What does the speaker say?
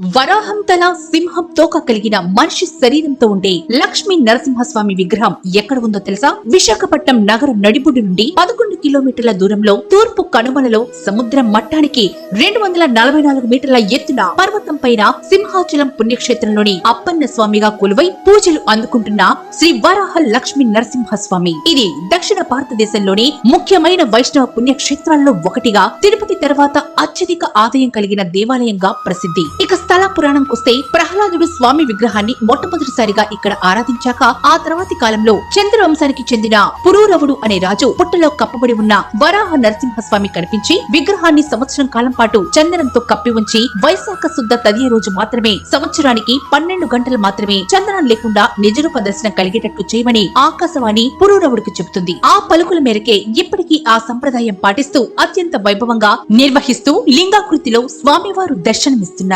వరాహం తల సింహం తోక కలిగిన మనిషి శరీరంతో ఉండే లక్ష్మీ నరసింహస్వామి విగ్రహం ఎక్కడ ఉందో తెలుసా? విశాఖపట్నం నగరం నడిబొడ్డు నుండి పదకొండు కిలోమీటర్ల దూరంలో తూర్పు కనుమలలో సముద్రం మట్టానికి రెండు వందల నలభై నాలుగు మీటర్ల ఎత్తున పర్వతం పైన సింహాచలం పుణ్యక్షేత్రంలోని అప్పన్న స్వామిగా కొలువై పూజలు అందుకుంటున్న శ్రీ వరాహ లక్ష్మీ నరసింహస్వామి. ఇది దక్షిణ భారతదేశంలోని ముఖ్యమైన వైష్ణవ పుణ్యక్షేత్రాల్లో ఒకటిగా తిరుపతి తర్వాత అత్యధిక ఆదాయం కలిగిన దేవాలయంగా ప్రసిద్ధి. ఇక స్థల పురాణంకొస్తే ప్రహ్లాదుడు స్వామి విగ్రహాన్ని మొట్టమొదటిసారిగా ఇక్కడ ఆరాధించాక ఆ తర్వాతి కాలంలో చంద్రవంశానికి చెందిన పురూరవుడు అనే రాజు పుట్టలో కప్పబడి ఉన్న వరాహ నరసింహస్వామి కనిపించి విగ్రహాన్ని సంవత్సరం కాలం పాటు చందనంతో కప్పి ఉంచి వైశాఖ శుద్ధ తదియ రోజు మాత్రమే సంవత్సరానికి పన్నెండు గంటలు మాత్రమే చందనం లేకుండా నిజరూప దర్శనం కలిగేటట్లు చేయమని ఆకాశవాణి పురూరవుడికి చెబుతుంది. ఆ పలుకుల మేరకే ఇప్పటికీ ఆ సంప్రదాయం పాటిస్తూ అత్యంత వైభవంగా నిర్వహిస్తూ లింగాకృతిలో స్వామివారు దర్శనమిస్తున్నారు.